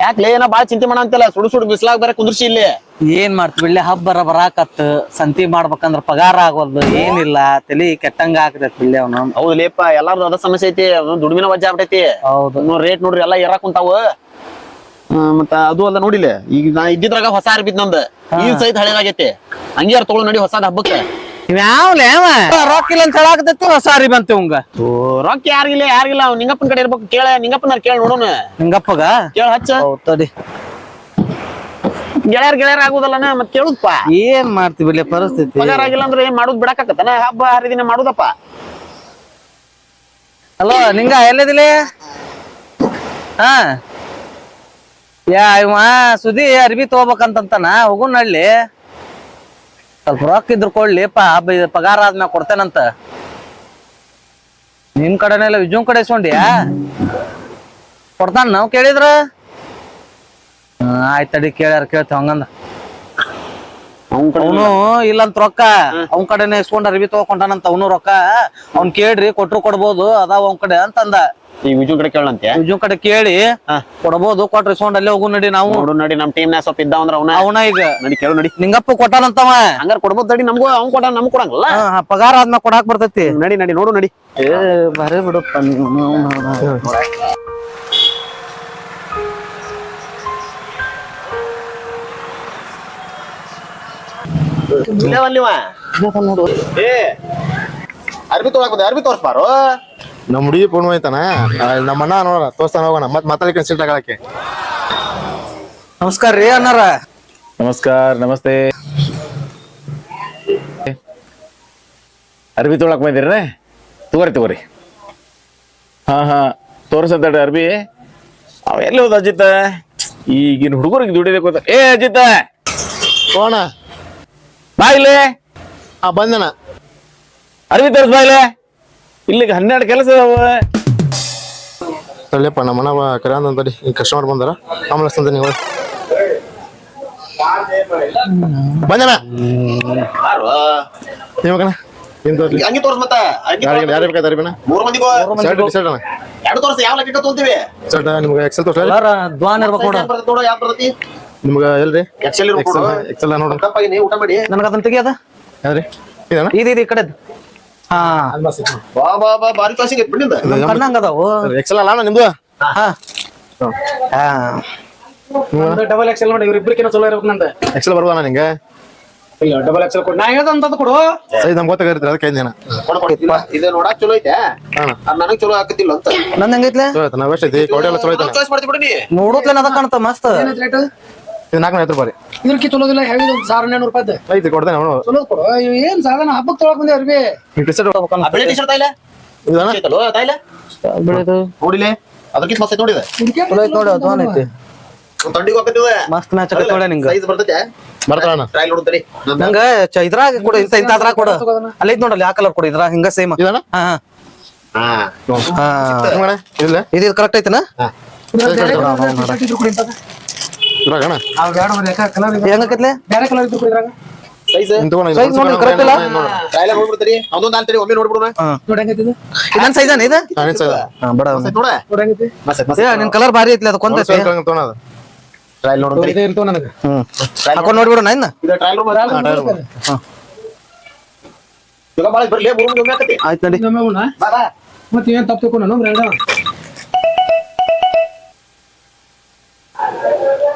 ಯಾಕ್ಲೆ ಏನೋ ಬಾಳ ಚಿಂತೆ ಮಾಡ ಅಂತಲ್ಲ ಸುಡು ಸುಡು ಬಿಸ್ಲಾಗ ಬರ ಕುಂದ್ರಿಸಿ ಇಲ್ಲಿ. ಏನ್ ಮಾಡ್ತೀವಿ? ಇಲ್ಲಿ ಬರ ಬರಾಕತ್. ಸಂತಿ ಮಾಡ್ಬೇಕಂದ್ರ ಪಗಾರ ಆಗೋದು ಏನಿಲ್ಲ. ತಲಿ ಕೆಟ್ಟಂಗ ಆಗ್ತೈತಿ ಇಲ್ಲಿ ಅವನು. ಹೌದು ಲೇಪ ಎಲ್ಲಾರ್ದು ಅದ ಸಮಸ್ಯೆ ಐತಿ. ಅದು ದುಡ್ಮಿನ ವಜ್ಜೆ ಆಗ್ಬಿಟ್ಟೈತಿ ಹೌದು. ನೋಡ್ ರೇಟ್ ನೋಡ್ರಿ ಎಲ್ಲಾ ಏರಾಕ್ ಕುಂತಾವ. ಮತ್ತ ಅದು ಅಲ್ಲ ನೋಡಿಲ್ಲ ಈಗ ನಾ ಇದ್ದಿದ್ರಾಗ ಹೊಸ ಅರ್ಬಿದ್ ನಂದು. ಈ ಸಹಿತ ಹಳೇದಾಗೈತಿ. ಹಂಗ್ಯಾರ ಯಾರು ತಗೊಳ್ ನಡಿ ಹೊಸದ ಹಬ್ಬಕ್ಕೆ. ಯಾವ್ಲೆ ಅವ? ರೊಕ್ಕ ಇಲ್ಲ ಅಂತ ಹೇಳಾಕತೈತಿ ಸಾರಿ ಬಂತು ಅವಂಗ ಓ, ರೊಕ್ಕ ಯಾರಿಗಿಲ್ಲ ಯಾರಿಗಿಲ್ಲ ಅವ್ನ ನಿಂಗಪ್ಪನ ಕಡೆ ಇರ್ಬೇಕು ಕೇಳ ನಿಂಗಪ್ಪನ ಕೇಳ ನೋಡೋಣ. ನಿಂಗಪ್ಪಗ? ಕೇಳ ಹಚ್ಚ. ತಡಿ. ಗೆಳೆಯರ್ ಗೆಳೆಯರ್ ಆಗುದಲ್ಲನ ಮತ್ ಕೇಳುದಪ್ಪ ಏನ್ ಮಾಡ್ತೀವಿ ಇಲ್ಲಿ ಪರಿಸ್ಥಿತಿ? ಪಗಾರ ಆಗಿಲ್ಲ ಅಂದ್ರೆ ಏನ್ ಮಾಡುದ್ ಬಿಡಾಕತ್ತನ ಹಬ್ಬ ಹರಿದಿನ ಮಾಡುದಪ್ಪ. ಹಲೋ ನಿಂಗ ಎಲ್ಲಿದಿಲಿ ಹಾ. ಯಾ ಇವ ಸುದಿ ಅರ್ಬಿ ತಗೋಬೇಕಂತಂತಾನ ಹೋಗೋಣ ನಳ್ಳಿ ಸ್ವಲ್ಪ ರೊಕ್ಕ ಇದ್ರ ಕೊಡ್ಲಿಪ್ಪ ಪಗಾರ ಆದ್ಮ್ಯಾಗ ಕೊಡ್ತೇನಂತ. ನಿಮ್ ಕಡೆನೇ ಇಲ್ಲ ವಿಜುನ್ ಕಡೆ ಇಸ್ಕೊಂಡ್ಯಾ? ಕೊಡ್ತಾನ ನಾವ್ ಕೇಳಿದ್ರ? ಆಯ್ತಡಿ ಆಯ್ತ್ ತಡಿ ಕೇಳ್ಯಾರ ಕೇಳ್ತೇವ ಹಂಗಂದ. ಅವನು ಇಲ್ಲಂತ ರೊಕ್ಕ ಅವನ್ ಕಡೆನೆ ಇಸ್ಕೊಂಡ್ ಅರ್ಬಿ ತಗೊಂಡಾನಂತ ಅವನು ರೊಕ್ಕ. ಅವ್ನ್ ಕೇಳ್ರಿ ಕೊಟ್ರು ಕೊಡ್ಬೋದು ಅದಾವ ಅವನ್ ಕಡೆ ಅಂತಂದ. ಈ ವಿಜು ಕಡೆ ಕೇಳಂತೆ ವಿಜು ಕಡೆ ಕೇಳಿ. ಕೊಡಬಹುದು ಕೊಡ್ಬೋದು ಸೌಂಡ್ ಅಲ್ಲೇ ಹೋಗು ನಡಿ ನಾವು. ನೋಡು ನಡಿ ನಮ್ ಟೀಮ್ ನಾಗ ಸ್ವಲ್ಪ ಇದ್ದಾವ ಅಂದ್ರ ಅವನ. ಅವನ ಈಗ. ನಡಿ ಕೇಳು ನಡಿ. ನಿಂಗಪ್ಪ ಕೊಟ್ಟಾನಂತವ. ಹಂಗಾರ ಕೊಡ್ಬೋದು ತಡಿ ನಮಗೂ ಅವ್ನು ಕೊಟ್ಟ ನಮ್ಗ್ ಕೊಡಂಗಲ್ಲ. ಪಗಾರ ಆದ್ಮೇಲೆ ಕೊಡಾಕ್ ಬರ್ತೈತಿ. ನಡಿ ನಡಿ ನೋಡು ನಡಿ. ಏ ಬರೇ ಬಿಡಪ್ಪ ಇಲ್ಲವಲ್ಲಿವ ಏ ಅರ್ಬಿ ತೊಗೊಳಕ್ ಬಂದೆ ಅರ್ಬಿ ತೋರ್ಸ್ಬಾರು ನಮ್ಮ ಹುಡುಗಿ ಫೋನ್ ಹೋಯ್ತಾನ ನಮ್ಮ ಅಣ್ಣ ನೋಡ ತೋರ್ಸ್ತಾನ ಹೋಗೋಣ. ಮತ್ತೆ ಮಾತಾಡಿ ಕನ್ಸಲ್ಟ್ ಆಗಕ್ಕೆ. ನಮಸ್ಕಾರ ರೀ ಅಣ್ಣಾರ ನಮಸ್ಕಾರ ನಮಸ್ತೆ. ಅರ್ಬಿ ತೊಗೊಳಕ್ ಬಂದಿರೇ ತಗೋರಿ ತಗೋರಿ. ಹಾ ಹಾ. ತೋರ್ಸಂತಡ್ರಿ ಅರ್ಬಿ. ಅವ ಎಲ್ಲಿ ಹೋದ ಅಜಿತ? ಈಗಿನ ಹುಡುಗರಿಗೆ ದುಡಿದೆ ಗೊತ್ತ ಏ ಅಜಿತ. ಹೋಗೋಣ ಬಾ ಆ ಬಂದನ. ಅರ್ಬಿ ತೋರಿಸ್ ಬಾ ಇಲ್ಲಿ. ಇಲ್ಲಿಗೆ ಹನ್ನೆರಡು ಕೆಲಸ ಅದಾವ ತಳ್ಳಿಯಪ್ಪ ನಮ್ಮ ಮನವ ಕರೆ ಅಂತಂತಡಿ ಈಗ ಕಸ್ಟಮರ್ ಬಂದಾರ. ಆಮೇಲೆ ತಂದೆ ನೀವು. ಬಂದಣ ನೀವು ಕಣ ಏನ್ ತೋರ್ಲಿ ಹಂಗೆ ತೋರ್ಸ್ ಮತ್ತ. ಅಂಗಿ ಯಾರಿಗೆ ತೋರ್ಸ್. ಯಾರು ಬೇಕಾದ ಅರಿಬಿನ ಮೂರ್ ಮಂದಿಗೂ ಶರ್ಟ್ ಶರ್ಟ್ ಅಣ್ಣ. ಎರಡು ತೋರ್ಸ ಯಾವ ಲೆಕ್ಕ ತೊಂತೀವಿ ಶರ್ಟ್ ನಿಮ್ಗೆ ಎಕ್ಸೆಲ್ ತೋರ್ಸ್ಲಿ? ಎಲ್ಲಾರ ದ್ವಾನ್ ಇರ್ಬೇಕು ನೋಡ. ನೋಡು ಯಾವ್ದು ಬರ್ತೈತಿ ನಿಮ್ಗೆ ಎಲ್ರಿ? ಎಕ್ಸೆಲ್ ಎಕ್ಸೆಲ್ ಎಕ್ಸೆಲ್ ನೋಡ್ರಿ ತಪ್ಪಾಗಿ ನೀವು ಊಟ ಮಾಡಿ. ನನಗ ಅದನ್ನ ತೆಗಿಯದ ಯಾವ್ರಿ ಇದಣ್ಣ? ಇದು ಇದು ಈ ಬಾ ಬಾ ಬಾ ಬಾರಿ ಕ್ಲಾಸಿಗೆ ಬಿಡಿಂದ ನಮ್ ಕಣ್ಣಂಗ ಅದಾವು. ಎಕ್ಸೆಲ್ ಅಲ್ಲ ನಿಮ್ದು? ಹಾ. ಹಾ. ಡಬಲ್ ಎಕ್ಸೆಲ್ ನೋಡಿ ಇವ್ರಿಬ್ರಿಕಿನ ಚಲೋ ಇರ್ಬೇಕು ನಂದ. ಎಕ್ಸೆಲ್ ಬರ್ಬೋದಣ್ಣ ನಿಂಗೆ? ಇಲ್ಲ ಡಬಲ್ ಎಕ್ಸೆಲ್ ಕೊಡು. ನಾ ಹೇಳ್ದಂತದ್ದು ಕೊಡು. ಸೈಜ್ ನಮ್ಗೆ ಗೊತ್ತಾಗಿರ್ತೀರಿ ಅದಕ್ಕೆ ಜನ. ಇದು ನೋಡಕ್ ಚಲೋ ಐತೆ. ನನಗ್ ಚಲೋ ಹಾಕತಿಲ್ಲ ಅಂತ. ನಂದ್ ಹೆಂಗೈತ್ಲೆ? ಚಲೋ ಆಯ್ತು ಕೋಟೆ ಎಲ್ಲ ಚಲೋ ಐತೆ ಅದ ಕಾಣ್ತ ಮಸ್ತ್. ಇದು ನಾಲ್ಕು ಐವತ್ತು ರೂಪಾಯಿ ಚಲೋ ಚಲೋದಿಲ್ಲ ಹೆವಿ ಒಂದು ಸಾವಿರ ಹನ್ನೆರಡು ರೂಪಾಯಿ ಐತಿ ಕೊಡ್ತೇನೆ ಅವನು. ಚಲೋ ಕೊಡು. ಇವ್ ಏನ್ ಸಾಧನ ಹಬ್ಬಕ್ಕೆ ತೊಗೊಳಕ್ ಬಂದೆ ಅರ್ಬಿ ಟಿ ಶರ್ಟ್ ಆ ಬೆಳೆ ಟಿ ಶರ್ಟ್ ತಾಯಿಲ್ಲ ಇದಣ್ಣ ಐತಲ್ಲೋ ತಾಯಿಲ್ಲ ಬೆಳೆದು? ನೋಡಿಲೆ? ಅದಕ್ಕಿಂತ ಮಸ್ತ್ ಐತೆ ನೋಡಿದೆ. ಚಲೋ ಐತ್ ನೋಡಿ ದ್ವಾನ್ ಐತಿ ತಂಡಿಗೆ ಹೋಗ್ತಿದೆ ಮಸ್ತ್ ಮ್ಯಾಚ್ ಆಗತ್ತೆ ಒಳ್ಳೆ ನಿಂಗ. ಸೈಜ್ ಬರ್ತೈತೆ. ಬರ್ತಾಳಣ್ಣ ಟ್ರಯಲ್ ನೋಡ್ತೀರಿ ನಂಗ ಚ- ಇದ್ರಾಗ ಕೊಡು ಇಂತ ಇಂತ ಅದ್ರಾಗ ಕೊಡು. ಅಲ್ಲಿ ಐತ್ ನೋಡಲ್ಲ ಯಾವ ಕಲರ್ ಕೊಡು ಇದ್ರಾಗ ಹಿಂಗ ಸೇಮ್ ಇದಣ್ಣ ಹಾ ಹಾ. ಇದು ಕರೆಕ್ಟ್ ಐತನ? ಇದ್ರಾಗ ಅಣ್ಣ? ಬೇಡ ಕಲರ್ ಹೆಂಗೈತ್ಲೆ ಬೇರೆ ಕಲರ್ ಇದ್ರು ಇದ್ರಾಗ. ಸೈಜ್ ನೋಡಿ, ಇಲ್ಲ? ಅದೊಂದು ಒಮ್ಮೆ ನೋಡ್ಬಿಡೋಣ. ನೋಡಿ ಹೆಂಗೈತಿ ಇದು? ಸೈಜ್ ಇದು? ನಾನೇನ್ ಸೈಜ್ ಹಾ ಬಡ. ಮಸ್ತ್ ಐತ್ ನೋಡ. ನೋಡಿ ಹೆಂಗೈತಿ? ಮಸ್ತ್ ಏ ನಿನ್ ಕಲರ್ ಭಾರಿ ಐತ್ಲೆ ಅದು ಟ್ರಯಲ್ ನೋಡ್ತೀರಿ ಇದು ಇರ್ತವ ನನಗೆ. ಹ್ಮ್. ಹಾಕೊಂಡ್ ನೋಡ್ಬಿಡು ನಾ ಇನ್ನ? ಇದು ಟ್ರಯಲ್ ರೂಮ್ ಈಗ ಬಾಳ ಬರ್ಲಿ ಮೂರು ಮಂದಿ ಒಮ್ಮೆ ಆಕತಿ ಆಯ್ತ್ ನಡಿ ಬಾ ಬಾ. ಮತ್ತೆ ಏನ್ ತಪ್ಪು ಬೇಡ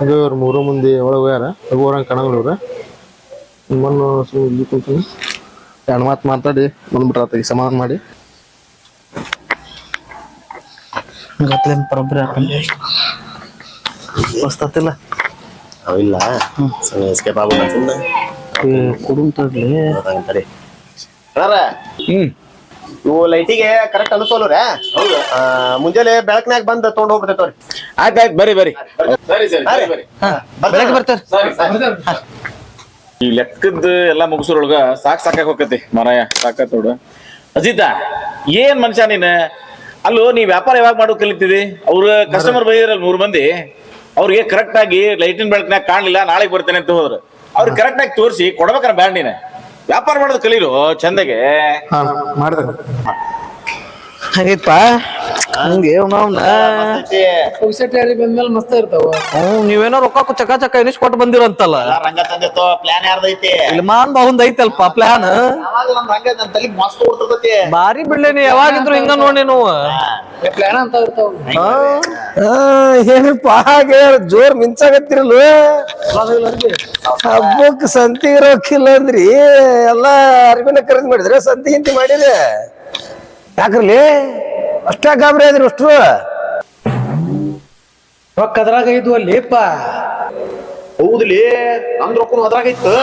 ಇವ್ರು ಮೂರು ಮಂದಿ ಒಳಗೆ ಹೋಗ್ಯಾರ. ಹೋಗೋರಂಗೆ ಕಾಣಂಗಿಲ್ಲ ಇವ್ರು. ನಿಮ್ಮನ್ನು ಸುಮ್ಮನೆ ಇಲ್ಲಿ ಕೂತೀನಿ ಎರಡು ಮಾತು ಮಾತಾಡಿ ಬಂದ್ಬಿಟ್ರ ಆತಗೆ ಸಮಾಧಾನ ಮಾಡಿ. ಗತ್ಲೆ ಬರೋಬ್ಬರಿ ಆತಿಲ್ಲ ಅವಿಲ್ಲ ಎಸ್ಕೇಪ್ ಸುಮ್ಮನೆ ಹ್ಞೂ ಅಂತಾರೆ ಹ್ಮ್. ಇವು ಲೈಟಿಗೆ ಕರೆಕ್ಟ್ ಅನಿಸೋಲ್ರೆ ಮುಂಜಾನೆ ಬೆಳಕನ್ಯಾಗ ಬಂದ್ ತಗೊಂಡ್ ಹೋಗ್ಬಿಡ್ತೈತವ್ರಿ ಆಯ್ತ್ ಆಯ್ತ್ ಬರ್ರಿ ಬರ್ರಿ. ಬರ್ತಾರ. ಈ ಲೆಕ್ಕದ ಎಲ್ಲಾ ಮುಗಿಸೋರೊಳಗ ಸಾಕ್ ಸಾಕಾಗ್ ಹೋಗತಿ ಮಾರಾಯ ಸಾಕ ನೋಡು. ಅಜಿತ ಏನ್ ಮನುಷ್ಯ ನೀನ್? ಅಲ್ಲೋ ನೀ ವ್ಯಾಪಾರ ಯಾವಾಗ ಮಾಡೋ ಕಲಿತಿದಿ? ಅವ್ರ ಕಸ್ಟಮರ್ ಬಂದಿದ್ರಲ್ಲ ಮೂರ್ ಮಂದಿ. ಅವ್ರಿಗೆ ಕರೆಕ್ಟ್ ಆಗಿ ಲೈಟಿನ ಬೆಳಕನ್ಯಾಗ ಕಾಣ್ಲಿಲ್ಲ ನಾಳೆಗ್ ಬರ್ತೇನೆ ಅಂತ ಹೋದ್ರು. ಅವ್ರಿಗೆ ಕರೆಕ್ಟ್ ಆಗಿ ತೋರಿಸಿ ಕೊಡ್ಬೇಕಾರ ಬ್ಯಾಡ ನೀನ್? ವ್ಯಾಪಾರ ಮಾಡೋದು ಕಲೀರು ಚಂದಗೆ. ಹಾ ಹಂಗೆ ಬಂದ್ಮೇಲೆ ಮಸ್ತ್ ಇರ್ತಾವ. ನೀವೇನೋ ರೊಕ್ಕ ಚಕ ಚಕ ಎನಿಸ್ ಕೊಟ್ಟು ಬಂದಿರಂತಲ್ಲ ರಂಗ ತಂದಿತ್ತು ಪ್ಲಾನ್ ಯಾರ್ದೈತಿ ಇಲ್ಮಾನ್ ಮಾನ್ ಬಾಹುಂದ್ ಐತಲ್ಪ ಪ್ಲಾನ್ ಅವಾಗ ನಮ್ ರಂಗ ನನ್ ತಲಿ ಮಸ್ತ್ ಓಡ್ತೈತಿ ಬಾರಿ ಬಿಡ್ಲೇನಿ ಯಾವಾಗಿದ್ರು ಹಿಂಗ ನೋಡಿ ನೀವು ಪ್ಲಾನ್ ಅಂತ ಇರ್ತಾವ. ಏನಪ್ಪ ಹಾಗೆ ಜೋರ್ ಮಿಂಚಾಗತ್ತಿರಲ್ಲ ಹಬ್ಬಕ್ ಸಂತಿ ರೊಕ್ಕಿಲ್ಲ ಅಂದ್ರಿ. ಎಲ್ಲಾ ಅರಿವಿನ ಖರೀದಿ ಮಾಡಿದ್ರೆ ಸಂತಿ ಹಿಂತಿ ಮಾಡಿರಿ ಯಾಕ್ರಲಿ ಅಷ್ಟೇ ಗಾಬರಿ ಆದ್ರಿ ಅಷ್ಟು. ರೊಕ್ಕ ಅದ್ರಾಗ ಇದ್ವು ಅಲ್ಲಿಪ್ಪ ಹೌದ್ಲಿ? ನಮ್ ರೊಕ್ಕ ಇತ್ತು.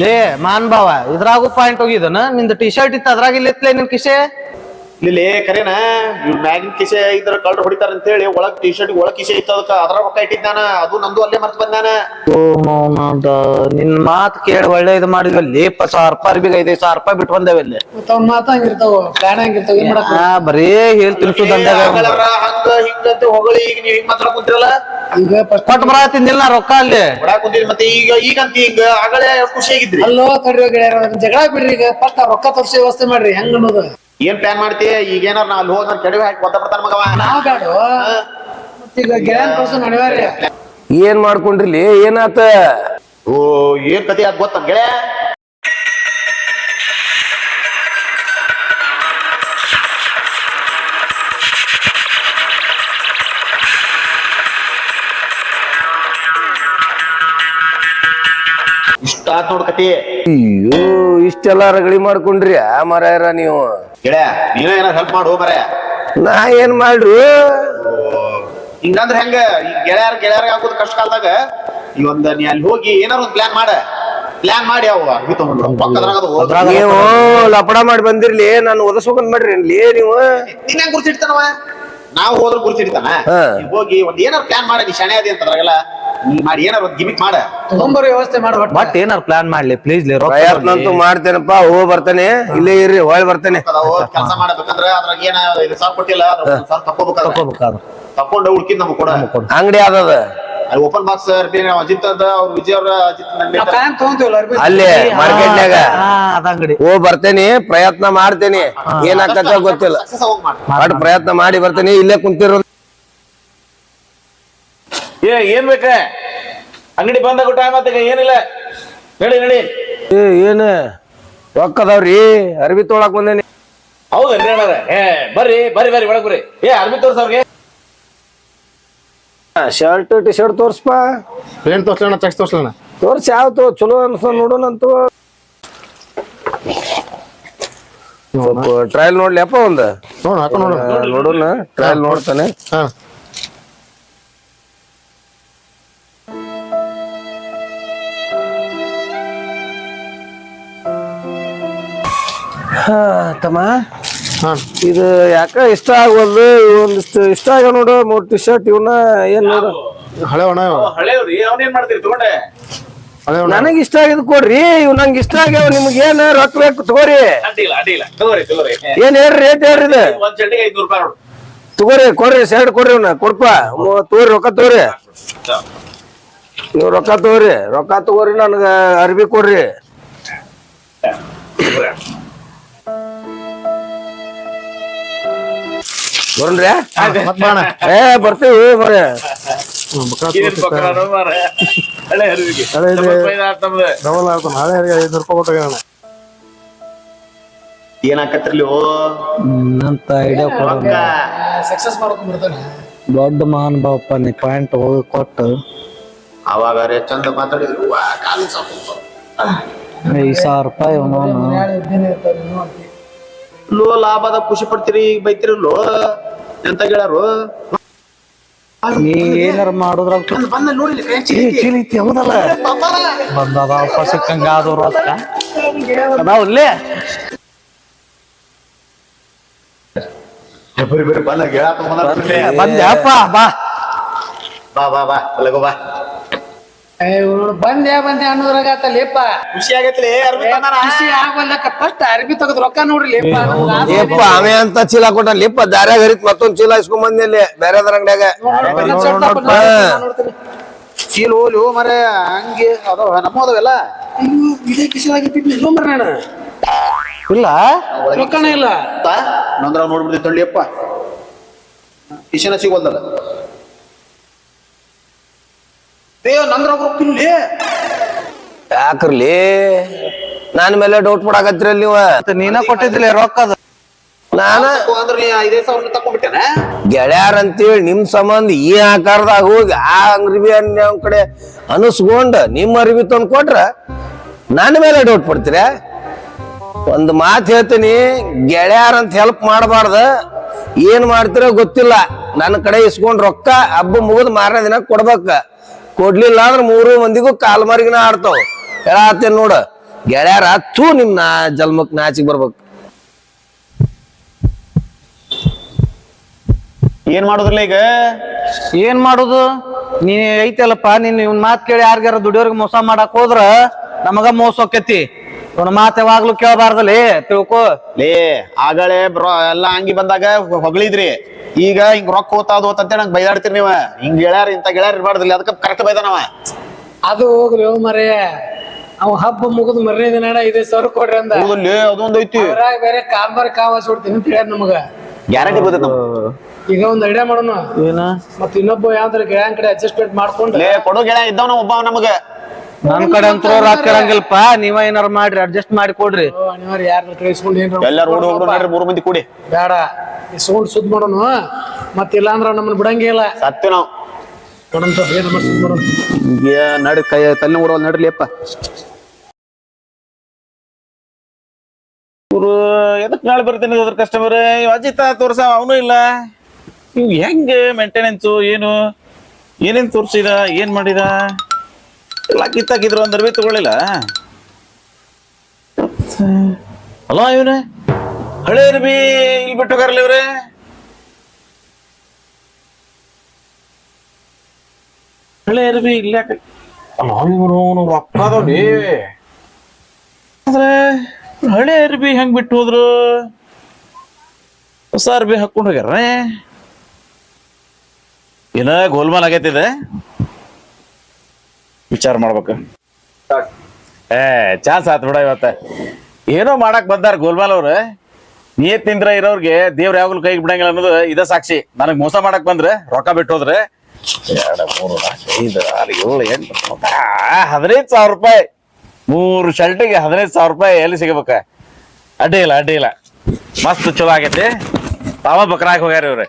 ಲೇ ಮಾನ್ ಭಾವ ಇದ್ರಾಗೂ ಪಾಯಿಂಟ್ ಹೋಗಿದನ? ನಿಂದ ಟಿ ಶರ್ಟ್ ಇತ್ತು ಅದ್ರಾಗ ಇಲ್ಲಿ ಇತ್ಲೇ ನಿನ್ ಕಿಶೆ ಇಲ್ಲಿ ಕರೇನ ಇವ್ ಮ್ಯಾಗಿನ ಕಿಸೆ ಇದ್ರ ಕಳ್ರ ಹೊಡಿತಾರ ಅಂತ ಹೇಳಿ ಒಳಗ್ ಟಿ ಶರ್ಟ್ ಒಳಗ್ ಕಿಸೆ ಇತ್ತು ಅದಕ್ಕ ಅದ್ರ ರೊಕ್ಕ ಇಟ್ಟಿದ್ದಾನ ಅದು ನಂದು ಅಲ್ಲೇ ಮರ್ತ ಬಂದಾನ ನಿನ್. ಮಾತ್ ಕೇಳಿ ಒಳ್ಳೆ ಇದು ಮಾಡಿದ್ವಿ ಅಲ್ಲಿ ಸಾವಿರ ರೂಪಾಯಿ ಅರ್ಬಿಗೆ ಐದೈದು ಸಾವಿರ ರೂಪಾಯಿ ಬಿಟ್ಟು ಬಂದೇವೆ ಇಲ್ಲಿ. ಬರೀ ಹೇಳಿ ತಿನ್ಸು ಹಂಗ ಹಿಂಗಂತ ಹೊಗಳಿ ಈಗ ನೀವ್ ಹಿಂಗ್ ಮಾತ್ರ ಕುಂತಿರಲ್ಲ? ಈಗ ಫಸ್ಟ್ ಕೊಟ್ಟು ಬರ ತಿಂದಿಲ್ಲ ನಾ ರೊಕ್ಕ ಅಲ್ಲಿ. ಹೊಡಾಕ್ ಮತ್ತೆ ಈಗ ಈಗಂತ ಈಗ ಆಗಲೇ ಖುಷಿಯಾಗಿದ್ರಿ. ಖುಷಿ ಆಗಿದ್ರಿ ಅಲ್ಲೋ ತಡ್ರಿ ಗೆಳೆಯರ ಜಗಳ ಬಿಡ್ರಿ ಈಗ ಫಸ್ಟ್ ರೊಕ್ಕ ತೋರಿಸಿ ವ್ಯವಸ್ಥೆ ಮಾಡ್ರಿ ಹೆಂಗ್ ಅನ್ನೋದು. ಏನ್ ಪ್ಲಾನ್ ಮಾಡ್ತಿ ಈಗ ಏನಾರ ನಾ ಅಲ್ಲಿ ಹೋದ್ ನಾನು ಕೆಡವೆ ಹಾಕಿ ಗೊತ್ತ ಬರ್ತಾನ ಮಗವ? ನಾವ್ ಬೇಡ ಈಗ ಗೆಳೆಯನ್ ಏನ್ ಮಾಡ್ಕೊಂಡ್ರಿ ಏನಾತ? ಓ ಏನ್ ಕತಿ ಅದ್ ಗೊತ್ತ ಗೆಳೆ ಇಷ್ಟ ನೋಡ್ಕತಿ. ನೋಡ್ ಕತಿ ಅಯ್ಯೋ ಇಷ್ಟೆಲ್ಲ ರಗಳಿ ಮಾಡ್ಕೊಂಡ್ರಿ ಆ ಮರಾಯರ ನೀವು? ಗೆಳೆ ನೀನ ಏನಾರ ಹೆಲ್ಪ್ ಮಾಡು ಬರ. ನಾ ಏನ್ ಮಾಡ್ರು? ಹಿಂಗಂದ್ರ ಹೆಂಗ? ಈ ಗೆಳೆಯರ್ ಗೆಳೆಯರ್ಗ ಆಗೋದು ಕಷ್ಟ ಕಾಲದಾಗ ಈ ಒಂದ್ ನೀ ಅಲ್ಲಿ ಹೋಗಿ ಏನಾರ ಒಂದ್ ಪ್ಲಾನ್ ಮಾಡ. ಪ್ಲಾನ್ ಮಾಡಿ ಅವ ಅರ್ಬಿ ತಗೊಂಡ್ರು ಪಕ್ಕದ್ರಾಗ ಅದು ಹೋದ್ರ ನೀವು ಲಪಡ ಮಾಡಿ ಬಂದಿರ್ಲಿ ನಾನು ಒದಸ್ಬೇಕಂತ ಮಾಡ್ರಿ ಏನ್ಲಿ ನೀವು. ನಿನ್ನ ಹೆಂಗ್ ಗುರ್ತಿಡ್ತಾನವ? ನಾವು ಹೋದ್ರ ಗುರ್ತಿಡ್ತಾನ. ಹೋಗಿ ಒಂದ್ ಏನಾರ ಪ್ಲಾನ್ ಮಾಡಿ ನೀ ಶಣೆ ಅದಿ ಅಂತದ್ರಾಗೆಲ್ಲ ನೀ ಮಾಡಿ ಏನಾರ ಒಂದ್ ಗಿಮಿಕ್ ಮಾಡ. ತಗೊಂಬರೋ ವ್ಯವಸ್ಥೆ ಮಾಡ ಬಟ್ ಏನಾರ ಪ್ಲಾನ್ ಮಾಡ್ಲಿ ಪ್ಲೀಸ್ ಲೇ ರೊಕ್ಕ ಪ್ರಯತ್ನ ಅಂತೂ ಮಾಡ್ತೇನಪ್ಪ ಹೋ ಬರ್ತಾನೆ ಇಲ್ಲೇ ಇರ್ರಿ ಹೊಳ್ ಬರ್ತಾನೆ. ಕೆಲಸ ಮಾಡಬೇಕಂದ್ರ ಅದ್ರಾಗ ಏನ ಕೊಟ್ಟಿಲ್ಲ ತಕ್ಕೋಬೇಕಾದ್ರೆ. ತಗೋಬೇಕಾದ್ರ ಉಳ್ಕಿದ್ ನಮ್ಗ್ ಕೊಡ. ಅಂಗಡಿ ಯಾವ್ದದ? ಅಲ್ಲಿ ಓಪನ್ ಬಾಕ್ಸ್ ಅಜಿತ್ ಅದ ಅವ್ರ ವಿಜಯ್ ಅವ್ರ ಅಜಿತ್ ಅಲ್ಲೇ ಮಾರ್ಕೆಟ್ನ್ಯಾಗ ಬರ್ತೇನಿ ಪ್ರಯತ್ನ ಮಾಡ್ತೇನಿ. ಏನಾಗ್ತದ ಗೊತ್ತಿಲ್ಲ. ಬಟ್ ಪ್ರಯತ್ನ ಮಾಡಿ ಬರ್ತೇನಿ ಇಲ್ಲೇ ಕುಂತಿರೋ ಏನ್ ಬೇಕ ಅಂಗಡಿ ಬಂದಾಗ ಟೈಮ್ ಆತಾಗ ಏನಿಲ್ಲ. ಹೇಳಿ ನಡಿ. ಏ ಏನ? ರೊಕ್ಕ ಅದಾವ್ರಿ ಅರ್ಬಿ ತೋಳಕ್ ಬಂದೇನಿ ಹೌದನ್ರಿ ಅಣ್ಣಾರ ಏ ಬರ್ರಿ ಬರ್ರಿ ಬರ್ರಿ ಒಳಗ್ ಬರ್ರಿ. ಏ ಅರ್ಬಿ ತೋರ್ಸವ್ರಿಗೆ ಶರ್ಟ್ ಟಿ ಶರ್ಟ್ ತೋರ್ಸ್ಪ. ಏನ್ ತೋರ್ಸೋಣ ಚೆಕ್ಸ್ ತೋರ್ಸೋಣ ತೋರ್ಸಿ ಯಾವ ತೋ ಚಲೋ ಅನ್ಸ ನೋಡೋಣಂತು ಸ್ವಲ್ಪ ಟ್ರಯಲ್ ನೋಡ್ಲಿಯಪ್ಪ ಒಂದ್. ನೋಡ್ ಹಾಕೊಂಡ್ ನೋಡು ನೋಡೋಣ. ಟ್ರಯಲ್ ನೋಡ್ತಾನೆ. ಹಾ. ಹಾ, ತಮ್ಮ? ಹಾ. ಇದು ಯಾಕ ಇಷ್ಟ ಆಗೋದು? ಒಂದಿಷ್ಟು ಇಷ್ಟ ಆಗ ನೋಡು ಮೂರ್ ಟಿ ಶರ್ಟ್ ಇವನ್ನ ಏನ್ ನೋಡು? ಹಳೆ ಒಣ ನನಗ್ ಇಷ್ಟ ಆಗಿದ್ ಕೊಡ್ರಿ ಇವ್ ನಂಗೆ ಇಷ್ಟ ಆಗ್ಯಾವ ನಿಮ್ಗೆ ಏನ್ ರೊಕ್ಕ ಬೇಕು ತಗೋರಿ. ಏನ್ ಹೇಳ್ರಿ ರೇಟ್ ಹೇಳ್ರಿ ಇದು? ತಗೋರಿ ಕೊಡ್ರಿ ಶರ್ಟ್ ಕೊಡ್ರಿ ಇವ್ನ ಕೊಡ್ಪ. ತಗೋರಿ ರೊಕ್ಕ ತಗೋರಿ. ನೀವು ರೊಕ್ಕ ತಗೋರಿ ರೊಕ್ಕ ತಗೋರಿ ನನ್ಗ ಅರ್ಬಿ ಕೊಡ್ರಿ. ಬರೋಣ್ರಿ ಏ ಬರ್ತೀವಿ ಬರ್ರಿ. ಹಳೆ ರೂಪಾಯಿ ಐಡಿಯಾ ಕೊಡ ಸಕ್ಸಸ್ ಮಾಡ್ಕೊಂಡ್ ಬರ್ತಾನೆ. ದೊಡ್ಡ ಮಹಾನ್ ಬಾವಪ್ಪ ನೀ ಪಾಯಿಂಟ್ ಹೋಗಿ ಕೊಟ್ಟು. ಅವಾಗ ಚಂದ ಮಾತಾಡಿದ್ರು. ಐದ್ ಸಾವಿರ ರೂಪಾಯಿ ಅವನವನು ಲೋ ಲಾಭದ ಖುಷಿ ಪಡ್ತೀರಿ ಈಗ ಲೋ ಎಂತ ಗೆಳರು ನೀ ಏನಾರ ಮಾಡುದ್ರಾಗ ಬಂದ ನೋಡಿ ಚೀಲಿತಿ ಹೌದಲ್ಲ? ಬಂದದ ಅಪ್ಪ ಸಿಕ್ಕಂಗ ಅದು ರೊಕ್ಕ ಅದಾವಲ್ಲೇ ಬರಿ ಬರಿ ಬಂದ ಗೆಳ ಬಂದ್ಯಪ್ಪ ಬಾ. ಬಾ ಬಾ ಬಾ ಲಗೋ ಬಾ. ಏ, ಬಂದ್ಯಾ ಬಂದೆ ಬಂದೆ ಅನ್ನೋದ್ರಾಗ ಆತ ಖುಷಿ ಆಗೈತ್ಲಿ ಅರ್ಬಿ ತಂದಾನ ಖುಷಿ ಆಗ್ಬಲ್ಲಕ ಫಸ್ಟ್ ಅರ್ಬಿ ತೆಗೆದ್ ರೊಕ್ಕ ನೋಡ್ರಿ ಲೇಪ ಏಪ್ಪ ಆಮೆ ಅಂತ ಚೀಲ ಕೊಟ್ಟ ಲಿಪ್ಪ ದಾರ್ಯಾಗ ಹರಿತ್ ಮತ್ತೊಂದ್ ಚೀಲ ಇಸ್ಕೊಂಡ್ ಬಂದೆ ಅಲ್ಲಿ ಬೇರೆದ್ರ ಅಂಗಡ್ಯಾಗ ಚೀಲ ಹೋಲಿ ಹೋ ಮರೆ ಹಂಗೆ ಅದಾವ ನಮ್ಮ ಅದಾವೆಲ್ಲ ಇದೇ ಕಿಶದಾಗಿಟ್ಟಿದ್ನಿ ನಾನು ಇಲ್ಲ ರೊಕ್ಕನೇ ಇಲ್ಲ ನಂದ್ರ ನೋಡ್ಬಿಡ್ತಿ ತಳ್ಳಿಯಪ್ಪ ಕಿಶನ ಸಿಗೋಲ್ದಲ್ಲ ದೇವ್ ನಂದ್ರ ಯಾಕ್ರಲಿ? ನನ್ನ ಮೇಲೆ ಡೌಟ್ ಪಡಾಕತ್ತೀರಲ್ಲ ನೀವ? ನೀನ ಕೊಟ್ಟಿದ್ದಿಲ್ಲ ರೊಕ್ಕ ಅದು. ನಾನ? ಅಂದ್ರೆ ನೀ ಐದೈದು ಸಾವಿರ ತಕೊಂಡ್ಬಿಟ್ಟೇನ ಗೆಳೆಯಾರ ಅಂತೇಳಿ ನಿಮ್ ಸಂಬಂಧ ಈ ಆಕಾರದಾಗ ಹೋಗಿ ಆ ಅಂಗಡಿ ಅವ್ನ ಕಡೆ ಅನಸ್ಕೊಂಡ್ ನಿಮ್ ಅರಿವಿ ತಂದ್ ಕೊಟ್ರ ನನ್ನ ಮೇಲೆ ಡೌಟ್ ಪಡ್ತೀರ? ಒಂದ್ ಮಾತು ಹೇಳ್ತೀನಿ ಗೆಳೆಯಾರ ಅಂತ ಹೆಲ್ಪ್ ಮಾಡಬಾರ್ದ. ಏನ್ ಮಾಡ್ತೀರ ಗೊತ್ತಿಲ್ಲ. ನನ್ನ ಕಡೆ ಇಸ್ಕೊಂಡ್ ರೊಕ್ಕ ಹಬ್ಬ ಮುಗಿದ್ ಮಾರನೇ ದಿನ ಕೊಡ್ಬೇಕ. ಕೊಡ್ಲಿಲ್ಲ ಅಂದ್ರೆ ಮೂರು ಮಂದಿಗೂ ಕಾಲ್ಮಾರಿಗಿನ ಆಡ್ತಾವ. ಹೇಳತ್ತೇನ್ ನೋಡ. ಗೆಳೆಯರ ತೂ ನಿಮ್ ನಾ ಜನ್ಮಕ್ ನಾಚಿಕ್ ಬರ್ಬೇಕು. ಏನ್ ಮಾಡುದ್ರಲ್ಲ ಈಗ? ಏನ್ ಮಾಡುದು? ನೀ ಐತಲ್ಲಪ್ಪ ನೀನ್ ಇವ್ನ ಮಾತ್ ಕೇಳಿ ಯಾರಿಗಾರ ದುಡಿಯೋರ್ಗ ಮೋಸ ಮಾಡಕ್ ಹೋದ್ರ ನಮಗ ಮೋಸ ಹೋಕೈತಿ ಇವನ ಮಾತ್ ಯಾವಾಗ್ಲೂ ಕೇಳಬಾರ್ದಲ್ಲಿ ತಿಳ್ಕೊ. ಲೇ ಆಗಳೆ ಬ್ರೋ ಎಲ್ಲಾ ಅಂಗಿ ಬಂದಾಗ ಹೊಗಳಿದ್ರಿ. ಈಗ ಹಿಂಗ್ ರೊಕ್ಕ ಹೋತಾದು ಅಂತ ನಂಗೆ ಬೈದಾಡ್ತೀರಿ ನೀವ. ಹಿಂಗ್ ಗೆಳ್ಯಾರ ಇಂತ ಗೆಳ್ಯಾರ ಇರ್ಬಾರ್ದಲ್ಲಿ ಅದಕ್ಕೆ ಕರೆಕ್ಟ್ ಬೈದಾನವ ಅದು ಹೋಗ್ರಿ ಹೋಗ್ ಮರೆ. ಅವ್ ಹಬ್ಬ ಮುಗಿದ್ ಮರನೇ ದಿನ ಇದೆ ಸಾವಿರ ಕೊಡ್ರಿ ಅಂದ. ಹೌದಲ್ಲಿ ಅದೊಂದ್ ಐತಿ. ಅದ್ರಾಗ ಬೇರೆ ಕಾಂಬಾರ್ ಕಾವ ಸುಡ್ತೀನಿ ಅಂತ ಹೇಳ್ಯಾರ ನಮಗ. ಗ್ಯಾರಂಟಿ ಬರ್ತೈತಿ ಈಗ ಒಂದ್ ಐಡಿಯಾ ಮಾಡೋಣ. ಏನ? ಮತ್ ಇನ್ನೊಬ್ಬ ಯಾವ್ದಾರ ಗೆಳೆಯನ್ ಕಡೆ ಅಡ್ಜಸ್ಟ್ಮೆಂಟ್ ಮಾಡ್ಕೊಂಡು. ಲೇ ಕೊಡೋ ಗೆಳೆಯ ಇದ್ದವನ ಒಬ್ಬ ನಮಗ. ನನ್ ಕಡೆ ಅಂತೂ ರೊಕ್ಕ ಇರಂಗಿಲ್ಪ ನೀವ ಏನಾರ ಮಾಡ್ರಿ ಅಡ್ಜಸ್ಟ್ ಮಾಡಿ ಕೊಡ್ರಿ. ಎಲ್ಲಾರು ಓಡಿ ಹೋಗ್ರು ನೋಡ್ರಿ ಮೂರು ಮಂದಿ ಕೂಡಿ. ಬೇಡ ಇಸ್ಕೊಂಡ್ ಸುದ್ ಮಾಡೋಣ ಮತ್ ಇಲ್ಲ ಅಂದ್ರ ನಮ್ಮನ್ನ ಬಿಡಂಗೇ ಇಲ್ಲ. ಸತ್ತು ನಾವು. ಸುದ್ ಕೈ ತಲೆ ಓಡೋಲ್ ನಡ್ರಿ ಅಪ್ಪ. ಇವ್ರು ಎದಕ್ ನಾಳೆ ಬರ್ತೀನಿ ಅದ್ರ ಕಸ್ಟಮರ್ ಇವ್ ಅಜಿತ ತೋರ್ಸ ಅವನು ಇಲ್ಲ. ಇವ್ ಹೆಂಗ್ ಮೇಂಟೆನೆನ್ಸು ಏನು? ಏನೇನ್ ತೋರ್ಸಿದ ಏನ್ ಮಾಡಿದ? ಎಲ್ಲ ಕಿತ್ತಾಕಿದ್ರು ಒಂದ್ ಅರ್ಬಿ ತಗೊಳ್ಳಿಲ್ಲ. ಅಲ್ಲ ಇವನ? ಹಳೆ ಅರ್ಬಿ ಇಲ್ಲಿ ಬಿಟ್ಟು ಹೋಗಾರಲ್ಲ ಇವ್ರೆ? ಹಳೆ ಅರ್ಬಿ ಇಲ್ಲ ಇವ್ರು ರೊಕ್ಕ ಅದಾವ್ರಿ. ಆದ್ರೆ ಹಳೆ ಅರ್ಬಿ ಹೆಂಗ್ ಬಿಟ್ಟು ಹೋದ್ರು? ಹೊಸ ಅರ್ಬಿ ಹಾಕೊಂಡು ಹೋಗ್ಯಾರ ಏನ ಗೋಲ್ಮಾಲ್ ಆಗೈತಿದೆ ವಿಚಾರ ಮಾಡ್ಬೇಕು. ಏ ಚಾನ್ಸ್ ಆತ್ ಬಿಡ ಇವತ್ತ. ಏನೋ ಮಾಡಕ್ ಬಂದಾರ ಗೋಲ್ಮಾಲ್ ಅವ್ರ. ನೀರ್ ತಿಂದ್ರ ಇರೋರ್ಗೆ ದೇವ್ರ ಯಾವಾಗ್ಲೂ ಕೈಗೆ ಬಿಡಂಗಿಲ್ಲ ಅನ್ನೋದು ಇದ ಸಾಕ್ಷಿ. ನನಗ್ ಮೋಸ ಮಾಡಕ್ ಬಂದ್ರೆ ರೊಕ್ಕ ಬಿಟ್ಟು ಹೋದ್ರೆ ಎರಡು ಮೂರು ನಾಲ್ಕು ಐದು ಆರು ಏಳು ಎಂಟು ಆ, ಹದಿನೈದು ಸಾವಿರ ರೂಪಾಯಿ. ಮೂರು ಶರ್ಟಿಗೆ ಹದಿನೈದು ಸಾವಿರ ರೂಪಾಯಿ ಎಲ್ಲಿ ಸಿಗಬೇಕ? ಅಡ್ಡಿ ಇಲ್ಲ ಅಡ್ಡಿ ಇಲ್ಲ. ಮಸ್ತ್ ಚಲೋ ಆಗೈತಿ. ತಾವ ಬಕ್ರಾಕ್ ಹೋಗ್ಯಾರ ಇವ್ರೆ.